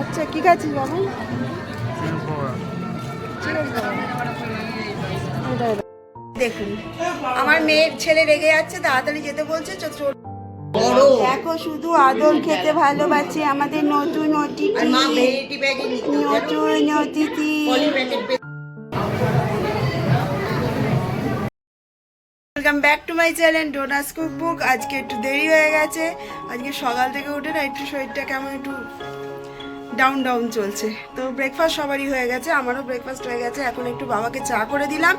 আচ্ছা কি খাচ্ছিস বাবু দেখুন আমার মেয়ের ছেলে রেগে যাচ্ছে তাড়াতাড়ি যেতে বলছে দেখো শুধু আদর খেতে ভালোবাসে আমাদের নতুন অতিথি। নতুন অতিথি। ব্যাক টু মাই চ্যানেল ডোনাস কুক বুক আজকে একটু দেরি হয়ে গেছে। আজকে সকাল থেকে উঠে না একটু শরীরটা কেমন একটু ডাউন ডাউন চলছে। তো ব্রেকফাস্ট সবারই হয়ে গেছে, আমারও ব্রেকফাস্ট হয়ে গেছে। এখন একটু বাবাকে চা করে দিলাম।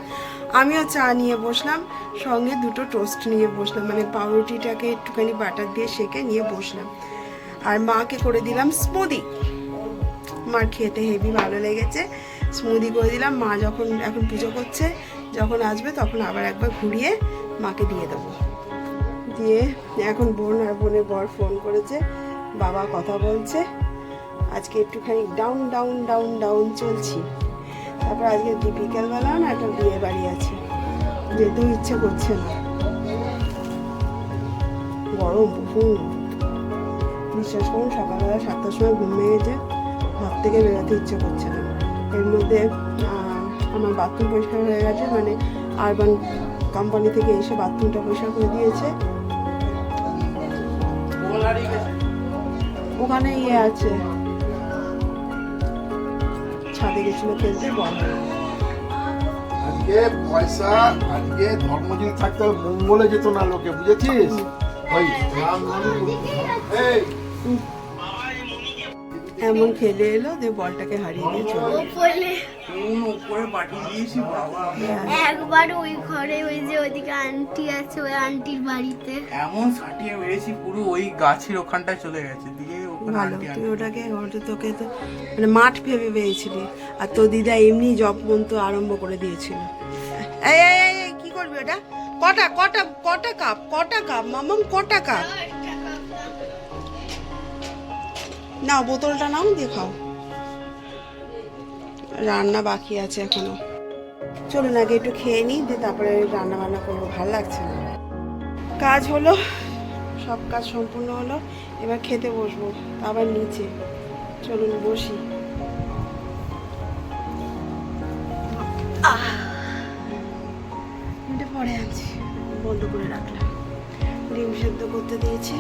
আমিও চা নিয়ে বসলাম, সঙ্গে দুটো টোস্ট নিয়ে বসলাম। মানে পাউরুটিটাকে একটুখানি বাটার দিয়ে সেকে নিয়ে বসলাম। আর মাকে করে দিলাম স্মুদি মার খেতে হেভি ভালো লেগেছে। স্মুদি করে দিলাম। মা যখন এখন পুজো করছে, যখন আসবে তখন আবার একবার ঘুরিয়ে মাকে দিয়ে দেবো। দিয়ে এখন বোন আর বোনের বর ফোন করেছে, বাবা কথা বলছে। আজকে একটুখানি ডাউন ডাউন ডাউন ডাউন চলছি। তারপর আজকে বিকেলবেলা না একটা বিয়ে বাড়ি আছে যেতেও ইচ্ছে করছে না। গরম প্রচুর বিশ্বাস করুন, সকালবেলা সাতটার সময় ঘুম ভেঙেছে ঘর থেকে বেরোতে ইচ্ছে করছে না। এর মধ্যে আমার বাথরুম পরিষ্কার হয়ে গেছে মানে আরবান কোম্পানি থেকে এসে বাথরুমটা পরিষ্কার করে দিয়েছে। ওখানে ইয়ে আছে। ছাদে গেছিল খেলতে বল। আজকে পয়সা আজকে ধর্ম যদি থাকতে মঙ্গলে যেত না লোকে বুঝেছিস? ওই রাম এই এমন খেলে এলো দিয়ে বলটাকে হারিয়ে দিয়ে চলে গেলো। উপরে পাঠিয়ে দিয়েছি বাবা। একবার ওই ঘরে ওই যে ওইদিকে আন্টি আছে ওই আন্টির বাড়িতে। এমন ছাটিয়ে মেরেছি পুরো ওই গাছের ওখানটায় চলে গেছে। দিয়ে ওখানে ভালো আন্টি তুই ওটাকে ওটা তোকে তো মানে মাঠ ভেবে পেয়েছিলি। আর তোর দিদা এমনি জব মন্ত্র আরম্ভ করে দিয়েছিল। এই, এই কি করবি ওটা? কটা কটা কটা কাপ কটা কাপ মামাম কটা কাপ? নাও, বোতলটা নাও, দিয়ে খাও। রান্না বাকি আছে এখনও। চলুন আগে একটু খেয়ে নিই, দিয়ে তারপরে রান্না বান্না করব, ভালো লাগছে না। কাজ হলো, সব কাজ সম্পূর্ণ হলো, এবার খেতে বসবো আবার নিচে। চলুন বসি। পরে আনছি, বন্ধ করে রাখলাম। ডিম সেদ্ধ করতে দিয়েছি।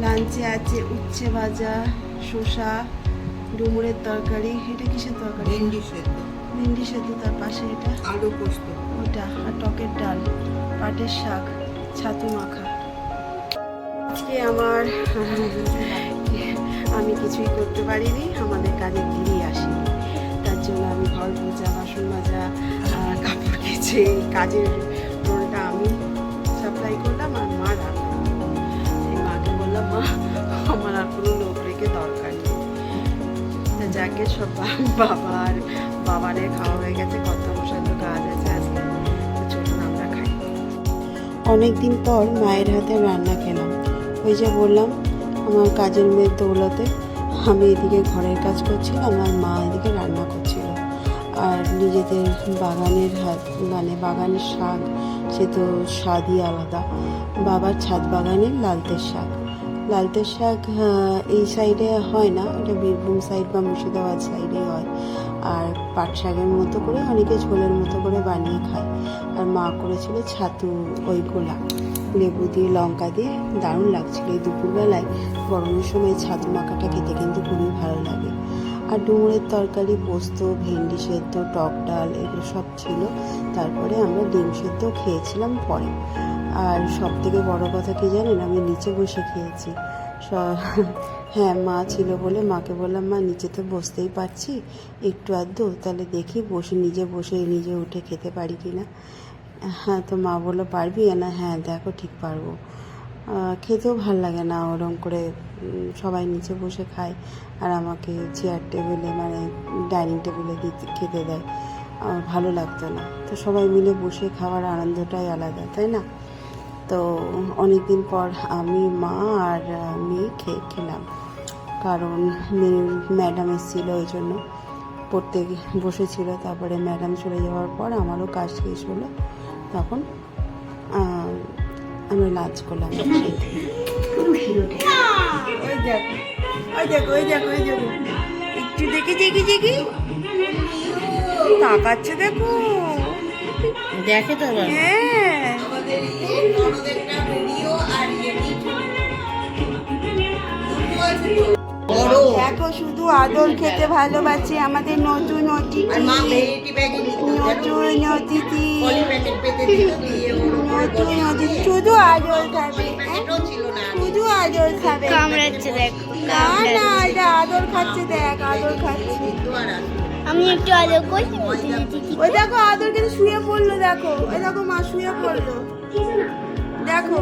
লাঞ্চে আছে উচ্ছে ভাজা শসা ডুমুরের তরকারি। এটা কিসের তরকারি? ভেন্ডি সেদ্ধ। ভেন্ডি সেদ্ধ তার পাশে এটা? আলু পোস্ত। ওটা আর টকের ডাল পাটের শাক ছাতু মাখা। আজকে আমার আমি কিছুই করতে পারিনি আমাদের কাজের দিনই আসেনি। তার জন্য আমি ঘর মোজা বাসন মাজা আহ, কাপড় কেচে কাজের মা, আমার আর কোনো লোক রেখে দরকার নেই। তা যাকে সব বাবার বাবারে খাওয়া হয়ে গেছে কত মশাই তো কাজ আছে আজকে চলুন আমরা খাই। অনেক দিন পর মায়ের হাতে রান্না খেলাম। ওই যে বললাম, আমার কাজের মেয়ের দৌলতে আমি এদিকে ঘরের কাজ করছিলাম আর মা এদিকে রান্না করছিল। আর নিজেদের বাগানের হাত মানে বাগানের শাক, সে তো স্বাদই আলাদা। বাবার ছাদ বাগানের লালতের শাক। লালতের শাক এই সাইডে হয় না। এটা বীরভূম সাইড বা মুর্শিদাবাদ সাইডে হয়। আর পাট শাকের মতো করে অনেকে ঝোলের মতো করে বানিয়ে খায়। আর মা করেছিল ছাতু ওই গোলা লেবু দিয়ে, লঙ্কা দিয়ে দারুণ লাগছিল এই দুপুরবেলায়। গরমের সময় ছাতু মাখাটা খেতে কিন্তু খুবই ভালো লাগে। আর ডুমুরের তরকারি, পোস্ত, ভেন্ডি সেদ্ধ, টক ডাল, এগুলো সব ছিল। তারপরে আমরা ডিম সেদ্ধ খেয়েছিলাম পরে। আর সব থেকে বড় কথা কি জানেন? আমি নিচে বসে খেয়েছি। হ্যাঁ মা ছিল বলে মাকে বললাম, মা, নিচে তো বসতেই পারছি। একটু আধটু তাহলে দেখি বসে, নিজে বসে, নিজে উঠে খেতে পারি কি না? হ্যাঁ তো মা বলল, পারবি? না হ্যাঁ দেখো, ঠিক পারব। খেতেও ভালো লাগে না, ওরম করে সবাই নিচে বসে খায় আর আমাকে চেয়ার টেবিলে মানে ডাইনিং টেবিলে দিতে, খেতে দেয়। আমার ভালো লাগতো না। তো সবাই মিলে বসে খাওয়ার আনন্দটাই আলাদা, তাই না? তো অনেক দিন পর আমি মা আর মেয়ে খেয়ে খেলাম। কারণ মেয়ে- ম্যাডাম এসেছিল ওই জন্য। পড়তে বসেছিল তারপরে ম্যাডাম চলে যাওয়ার পর আমারও কাজ শেষ হলো। তখন আমরা লাঞ্চ করলাম। একসাথে। ওই দেখো ওই দেখো ওই দেখো ওই একটু দেখি দেখি দেখি। তাকাচ্ছে দেখো। দেখে তো দেখো শুধু আদর খেতে ভালোবাসে আমাদের নতুন অতিথি। নতুন অতিথি। নতুন অতিথি। শুধু আদর খাবে হ্যাঁ? শুধু আদর খাবে। কামড়াচ্ছে দেখ না না এটা আদর খাচ্ছে দেখ আদর খাচ্ছে। আমি একটু আলো করি ওই দেখো আদর কিন্তু শুয়ে পড়ল দেখো। ওই দেখো মা শুয়ে পড়ল। দেখো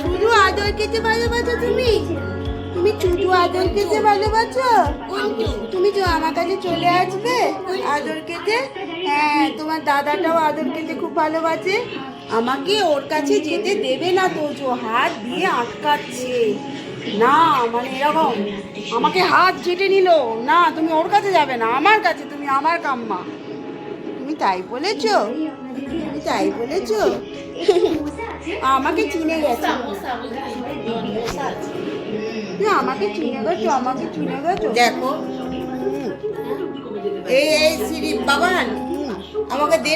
শুধু আদর খেতে ভালোবাসো তুমি? তুমি শুধু আদর খেতে ভালোবাসো? তুমি তো আমার কাছে চলে আসবে আদর খেতে হ্যাঁ তোমার দাদাটাও আদর খেতে খুব ভালোবাসে। আমাকে ওর কাছে যেতে দেবে না তো তোজো হাত দিয়ে আটকাচ্ছে। না মানে এরকম। আমাকে হাত চেটে নিল। না তুমি ওর কাছে যাবে না আমার কাছে তুমি আমার কাম্মা। তুমি তাই বলেছ? তুমি তাই বলেছ? আমাকে চিনে গেছে তুমি আমাকে চিনে গেছো আমাকে চিনে গেছো দেখো এই এই সিঁড়ি বাবান আমাকে দে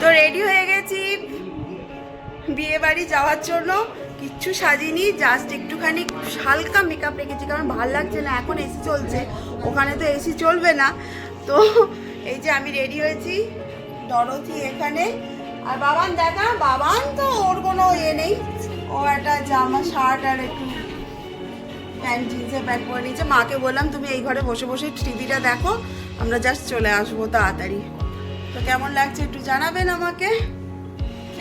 তো রেডি হয়ে গেছি বিয়ে বাড়ি যাওয়ার জন্য কিচ্ছু সাজিনি জাস্ট একটুখানি হালকা মেকআপ রেখেছি কারণ ভালো লাগছে না এখন এসি চলছে ওখানে তো এসি চলবে না তো এই যে আমি রেডি হয়েছি ডরথি এখানে আর বাবান দেখা বাবান তো ওর কোনো ইয়ে নেই। ও একটা জামা শার্ট আর একটু প্যান্ট জিন্সের প্যান্ট পরে নিয়েছে। মাকে বললাম তুমি এই ঘরে বসে বসে টিভিটা দেখো আমরা জাস্ট চলে আসব তাড়াতাড়ি। তো কেমন লাগছে একটু জানাবেন আমাকে?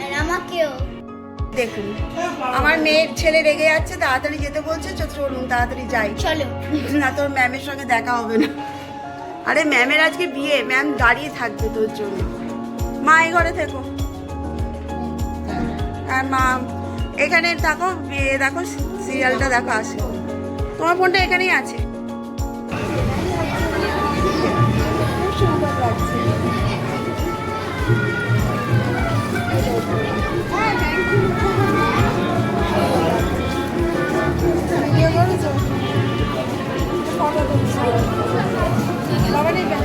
আর আমাকেও। দেখুন আমার মেয়ের ছেলে রেগে যাচ্ছে তাড়াতাড়ি যেতে বলছে চলুন তাড়াতাড়ি যাই। চলো। না তোর ম্যামের সঙ্গে দেখা হবে না। আরে ম্যামের আজকে বিয়ে ম্যাম দাঁড়িয়ে থাকবে তোর জন্য। মা এই ঘরে থেকো। আর মা এখানে বিয়ে দেখো সিরিয়ালটা দেখো আসে। তোমার ফোনটা এখানেই আছে। বাবা নেবে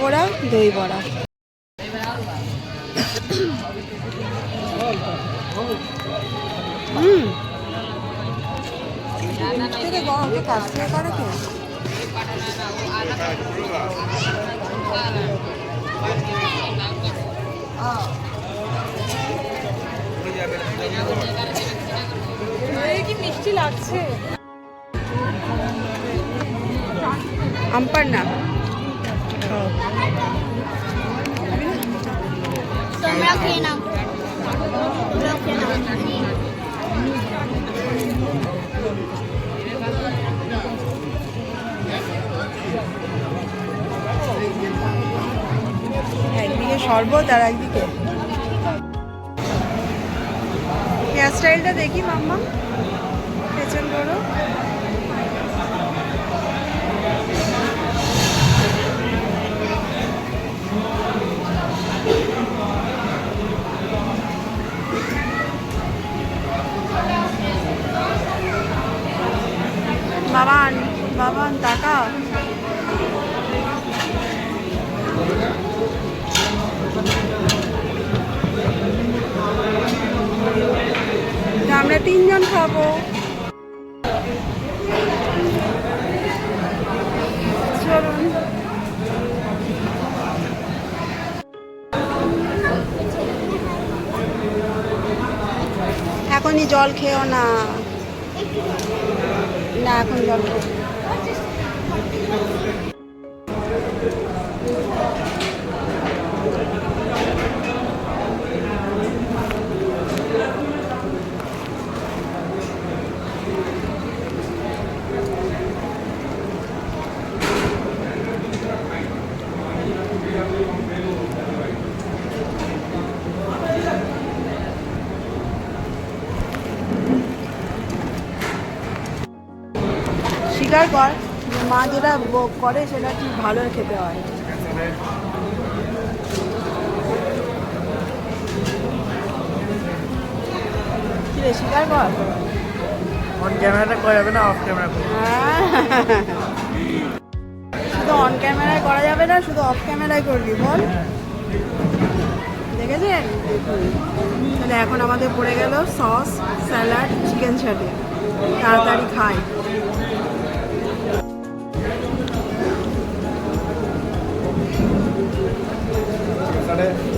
পকোড়া দই বড়া। হুম। থেকে তো কি মিষ্টি লাগছে আমপার না শরবত আর একদিকে। হেয়ার স্টাইলটা দেখি মাম্মা। পেছন করো। বাবান বাবান টাকা। তিনজন খাব। এখনই জল খেও না। না এখন জল খেয়ে স্বীকার কর মা যেটা করে সেটা ঠিক ভালো খেতে হয়। রে স্বীকার কর? অন ক্যামেরাটা করা যাবে না অফ ক্যামেরা। শুধু অন ক্যামেরায় করা যাবে না শুধু অফ ক্যামেরায় করবি বল। দেখেছেন? তাহলে এখন আমাদের পড়ে গেল সস স্যালাড চিকেন ছাটে তাড়াতাড়ি খাই। একদম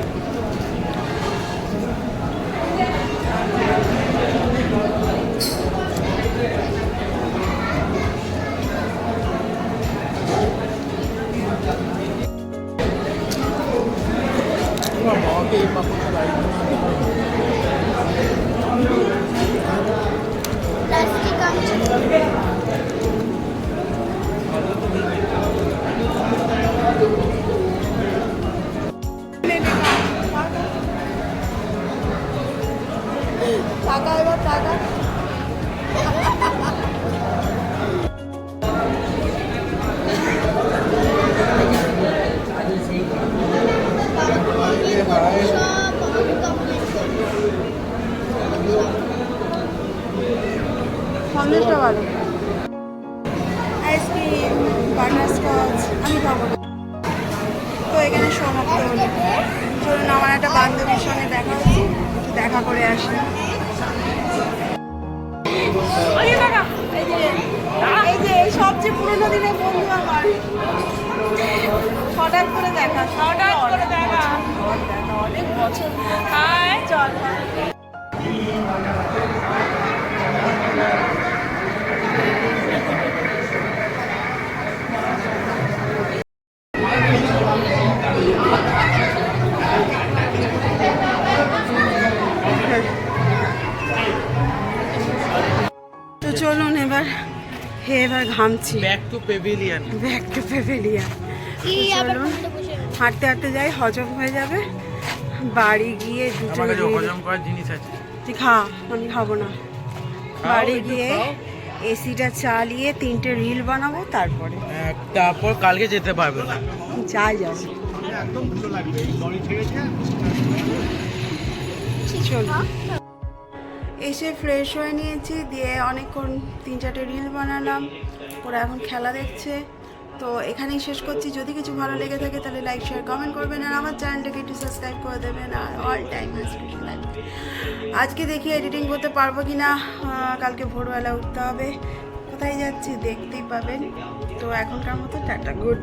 না। তোমার বাবাকে এই পাপড়টা বাড়ি প্লাস্টিক ভালো। আইসক্রিম বাটারস্কচ আমি খাব তো এখানে সমাপ্ত হলো। চলুন আমার একটা বান্ধবীর সঙ্গে দেখা হচ্ছে। দেখা করে আসি। এই যে এই সবচেয়ে পুরোনো দিনের বন্ধু আমার। হঠাৎ করে দেখা হঠাৎ করে দেখা অনেক বছর। হাই চল। এবার back to pavilion back to pavilion কি আবার চলুন হাঁটতে হাঁটতে যাই হজম হয়ে যাবে। বাড়ি গিয়ে দুটো হজম করার জিনিস আছে। তুই খা আমি খাব না। বাড়ি গিয়ে এসিটা চালিয়ে তিনটে রিল বানাবো তারপরে। হ্যাঁ, তারপর কালকে যেতে পারবে না। যাই যাবে চল এসে ফ্রেশ হয়ে নিয়েছি দিয়ে অনেকক্ষণ তিন চারটে রিল বানালাম। ওরা এখন খেলা দেখছে। তো এখানেই শেষ করছি। যদি কিছু ভালো লেগে থাকে তাহলে লাইক শেয়ার কমেন্ট করবেন। আর আমার চ্যানেলটাকে একটু সাবস্ক্রাইব করে দেবেন। আর অল টাইম আজকে দেখি এডিটিং করতে পারব কি না কালকে ভোরবেলা উঠতে হবে। কোথায় যাচ্ছি দেখতেই পাবেন। তো এখনকার মতো টাটা গুড